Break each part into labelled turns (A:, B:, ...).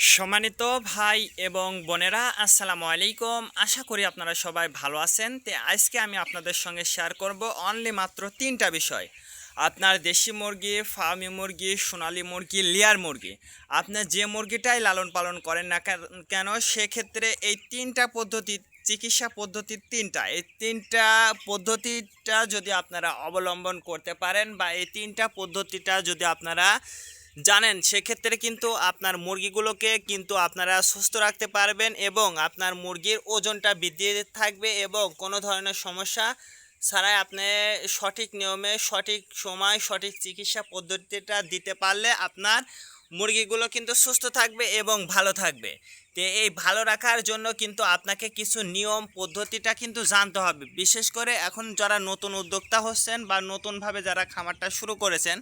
A: সম্মানিত ভাই এবং বোনেরা, আসসালামু আলাইকুম। আশা করি আপনারা সবাই ভালো আছেন। তে আজকে আমি আপনাদের সঙ্গে শেয়ার করব অনলি মাত্র তিনটা বিষয়। আপনার দেশি মুরগি ফার্মি মুরগি, সোনালী মুরগি লেয়ার মুরগি। আপনার যে মুরগিটাই লালন পালন করেন না কেন- সেক্ষেত্রে এই তিনটা পদ্ধতি, চিকিৎসা পদ্ধতি তিনটা। এই তিনটা পদ্ধতিটা যদি আপনারা অবলম্বন করতে পারেন বা এই তিনটা পদ্ধতিটা যদি আপনারা জানেন, সেক্ষেত্রে কিন্তু আপনার মুরগিগুলোকে কিন্তু আপনারা সুস্থ রাখতে পারবেন এবং আপনার মুরগির ওজনটা বৃদ্ধি থাকবে এবং কোনো ধরনের সমস্যা ছাড়াই আপনি সঠিক নিয়মে, সঠিক সময়, সঠিক চিকিৎসা পদ্ধতিটা দিতে পারলে আপনার মুরগিগুলো কিন্তু সুস্থ থাকবে এবং ভালো থাকবে। তো এই ভালো রাখার জন্য কিন্তু আপনাকে কিছু নিয়ম, পদ্ধতিটা কিন্তু জানতে হবে। বিশেষ করে এখন যারা নতুন উদ্যোক্তা হচ্ছেন বা নতুনভাবে যারা খামারটা শুরু করেছেন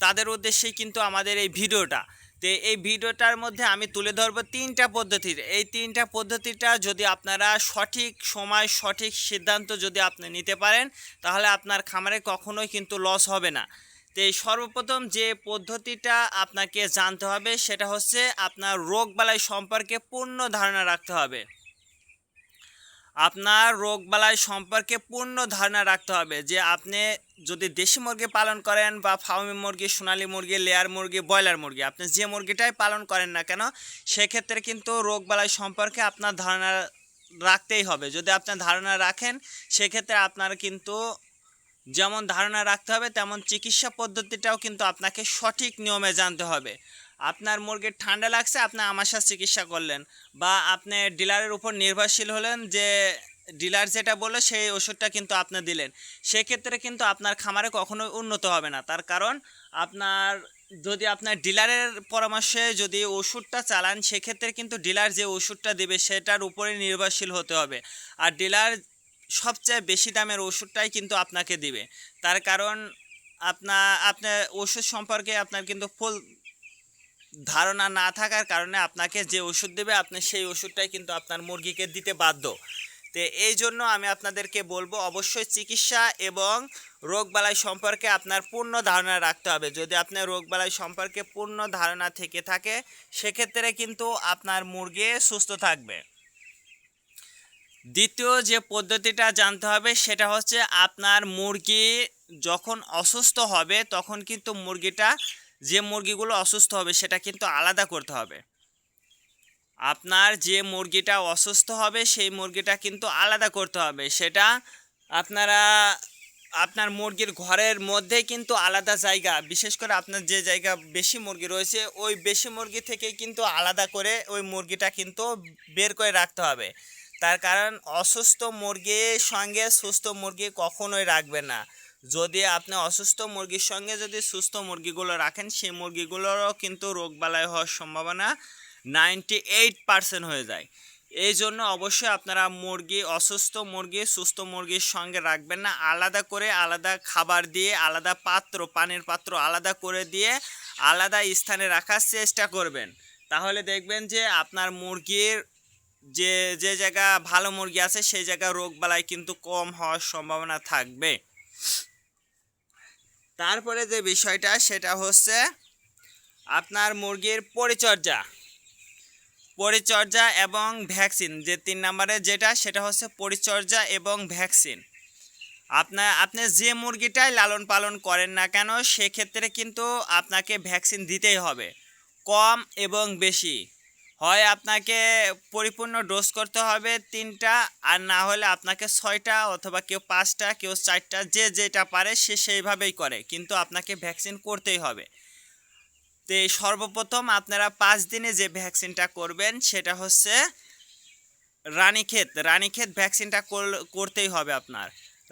A: তাদের উদ্দেশ্যেই কিন্তু আমাদের এই ভিডিওটা। তো এই ভিডিওটার মধ্যে আমি তুলে ধরবো তিনটা পদ্ধতির। এই তিনটা পদ্ধতিটা যদি আপনারা সঠিক সময়, সঠিক সিদ্ধান্ত যদি আপনি নিতে পারেন, তাহলে আপনার খামারে কখনোই কিন্তু লস হবে না। তো এই সর্বপ্রথম যে পদ্ধতিটা আপনাকে জানতে হবে, সেটা হচ্ছে আপনার রোগবালাই সম্পর্কে পূর্ণ ধারণা রাখতে হবে। আপনার রোগবালাই সম্পর্কে পূর্ণ ধারণা রাখতে হবে যে আপনি যদি দেশি মুরগি পালন করেন বা ফার্মি মুরগি, সোনালী মুরগি, লেয়ার মুরগি, ব্রয়লার মুরগি, আপনি যে মুরগিটাই পালন করেন না কেন, সেক্ষেত্রে কিন্তু রোগবালাই সম্পর্কে আপনার ধারণা রাখতেই হবে। যদি আপনার ধারণা রাখেন, সেক্ষেত্রে আপনার কিন্তু যেমন ধারণা রাখতে হবে, তেমন চিকিৎসা পদ্ধতিটাও কিন্তু আপনাকে সঠিক নিয়মে জানতে হবে। আপনার মুরগির ঠান্ডা লাগছে, আপনি আমাশার চিকিৎসা করলেন বা আপনি ডিলারের উপর নির্ভরশীল হলেন যে ডিলার যেটা বলল সেই ওষুধটা কিন্তু আপনি দিলেন। সেক্ষেত্রে কিন্তু আপনার খামারে কখনোই উন্নত হবে না। তার কারণ আপনার যদি আপনার ডিলারের পরামর্শে যদি ওষুধটা চালান, সেক্ষেত্রে কিন্তু ডিলার যে ওষুধটা দেবে সেটার উপরে নির্ভরশীল হতে হবে। আর ডিলার সবচেয়ে বেশি দামের ওষুধটাই কিন্তু আপনাকে দিবে। তার কারণ আপনার আপনার ওষুধ সম্পর্কে আপনার কিন্তু ফুল ধারণা না থাকার কারণে আপনাকে যে ওষুধ দেবে, আপনি সেই ওষুধটাই কিন্তু আপনার মুরগিকে দিতে বাধ্য। তো এই জন্য আমি আপনাদেরকে বলব, অবশ্যই চিকিৎসা এবং রোগবালাই সম্পর্কে আপনার পূর্ণ ধারণা রাখতে হবে। যদি আপনার রোগবালাই সম্পর্কে পূর্ণ ধারণা থেকে থাকে, সেক্ষেত্রে কিন্তু আপনার মুরগি সুস্থ থাকবে। দ্বিতীয় যে পদ্ধতিটা জানতে হবে, সেটা হচ্ছে আপনার মুরগি যখন অসুস্থ হবে, তখন কিন্তু মুরগিটা যে মুরগিগুলো অসুস্থ হবে সেটা কিন্তু আলাদা করতে হবে। আপনার যে মুরগিটা অসুস্থ হবে সেই মুরগিটা কিন্তু আলাদা করতে হবে। সেটা আপনারা, আপনার মুরগির ঘরের মধ্যে কিন্তু আলাদা জায়গা, বিশেষ করে আপনার যে জায়গা বেশি মুরগি রয়েছে, ওই বেশি মুরগি থেকে কিন্তু আলাদা করে ওই মুরগিটা কিন্তু বের করে রাখতে হবে। তার কারণ অসুস্থ মুরগির সঙ্গে সুস্থ মুরগি কখনোই রাখবে না। যদি আপনি অসুস্থ মুরগির সঙ্গে যদি সুস্থ মুরগিগুলো রাখেন, সেই মুরগিগুলোরও কিন্তু রোগবালাই হওয়ার সম্ভাবনা নাইনটি এইট পার্সেন্ট হয়ে যায়। এই জন্য অবশ্যই আপনারা মুরগি, অসুস্থ মুরগি, সুস্থ মুরগির সঙ্গে রাখবেন না। আলাদা করে আলাদা খাবার দিয়ে, আলাদা পাত্র, পানির পাত্র আলাদা করে দিয়ে আলাদা স্থানে রাখার চেষ্টা করবেন। তাহলে দেখবেন যে আপনার মুরগির যে যে জায়গা ভালো মুরগি আছে, সেই জায়গা রোগবালাই কিন্তু কম হওয়ার সম্ভাবনা থাকবে। তারপরে যে বিষয়টা, সেটা হচ্ছে আপনার মুরগির পরিচর্যা। পরিচর্যা এবং ভ্যাকসিন, যে তিন নম্বরে যেটা, সেটা হচ্ছে পরিচর্যা এবং ভ্যাকসিন। আপনার, আপনি যে মুরগিটাই লালন পালন করেন না কেন, সেক্ষেত্রে কিন্তু আপনাকে ভ্যাকসিন দিতেই হবে। কম এবং বেশি। হয় আপনাকে পরিপূর্ণ ডোজ করতে হবে তিনটা, আর না হলে আপনাকে ছয়টা অথবা কেউ পাঁচটা, কেউ চারটা, যে যেটা পারে সে সেইভাবেই করে। কিন্তু আপনাকে ভ্যাকসিন করতেই হবে। তো সর্বপ্রথম আপনারা পাঁচ দিনে যে ভ্যাকসিনটা করবেন, সেটা হচ্ছে রানীক্ষেত রানীক্ষেত ভ্যাকসিনটা করতেই হবে আপনার।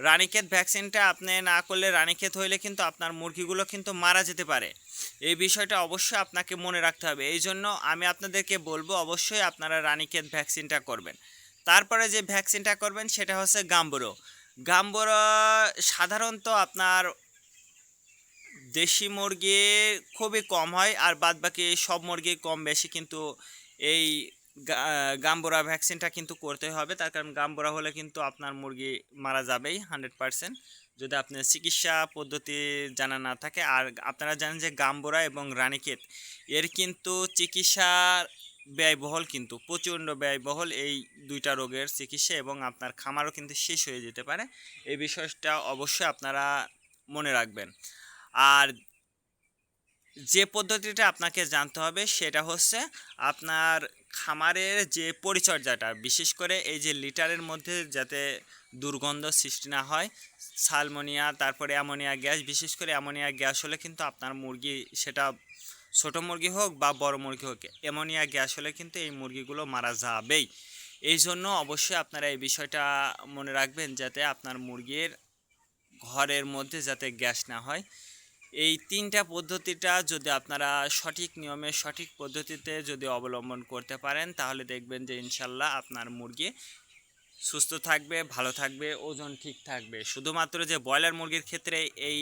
A: রানীক্ষেত ভ্যাকসিনটা আপনি না করলে রানীক্ষেত হইলে কিন্তু আপনার মুরগিগুলো কিন্তু মারা যেতে পারে। এই বিষয়টা অবশ্যই আপনাকে মনে রাখতে হবে। এই জন্য আমি আপনাদেরকে বলব, অবশ্যই আপনারা রানীক্ষেত ভ্যাকসিনটা করবেন। তারপরে যে ভ্যাকসিনটা করবেন, সেটা হচ্ছে গাম্বুরো। গাম্বুরো সাধারণত আপনার দেশি মুরগি খুবই কম হয়, আর বাদবাকি সব মুরগি কম বেশি কিন্তু এই গাম্বুরা ভ্যাকসিনটা কিন্তু করতে হবে। তার কারণ গাম্বুরা হলে কিন্তু আপনার মুরগি মারা যাবেই হান্ড্রেড পারসেন্ট। যদি আপনার চিকিৎসা পদ্ধতি জানা না থাকে, আর আপনারা জানেন যে গাম্বোরা এবং রানীক্ষেত, এর কিন্তু চিকিৎসা ব্যয়বহুল কিন্তু, প্রচণ্ড ব্যয়বহুল এই দুইটা রোগের চিকিৎসা এবং আপনার খামারও কিন্তু শেষ হয়ে যেতে পারে। এই বিষয়টা অবশ্যই আপনারা মনে রাখবেন। আর যে পদ্ধতিটা আপনাকে জানতে হবে, সেটা হচ্ছে আপনার খামারের যে পরিচর্যাটা, বিশেষ করে এই যে লিটারের মধ্যে যাতে দুর্গন্ধ সৃষ্টি না হয়, সালমোনিয়া, তারপরে অ্যামোনিয়া গ্যাস, বিশেষ করে অ্যামোনিয়া গ্যাস হলে কিন্তু আপনার মুরগি সেটা ছোট মুরগি হোক বা বড় মুরগি হোক, অ্যামোনিয়া গ্যাস হলে কিন্তু এই মুরগিগুলো মারা যাবেই। এই জন্য অবশ্যই আপনারা এই বিষয়টা মনে রাখবেন যাতে আপনার মুরগির ঘরের মধ্যে যাতে গ্যাস না হয়। এই তিনটা পদ্ধতিটা যদি আপনারা সঠিক নিয়মে, সঠিক পদ্ধতিতে যদি অবলম্বন করতে পারেন, তাহলে দেখবেন যে ইনশাল্লাহ আপনার মুরগি সুস্থ থাকবে, ভালো থাকবে, ওজন ঠিক থাকবে। শুধুমাত্র যে ব্রয়লার মুরগির ক্ষেত্রে এই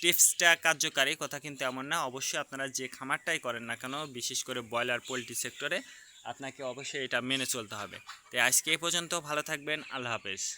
A: টিপসটা কার্যকারী কথা কিন্তু এমন না। অবশ্যই আপনারা যে খামারটাই করেন না কেন, বিশেষ করে ব্রয়লার, পোলট্রি সেক্টরে, আপনাকে অবশ্যই এটা মেনে চলতে হবে। তাই আজকে এই পর্যন্ত ভালো থাকবেন। আল্লাহ হাফেজ।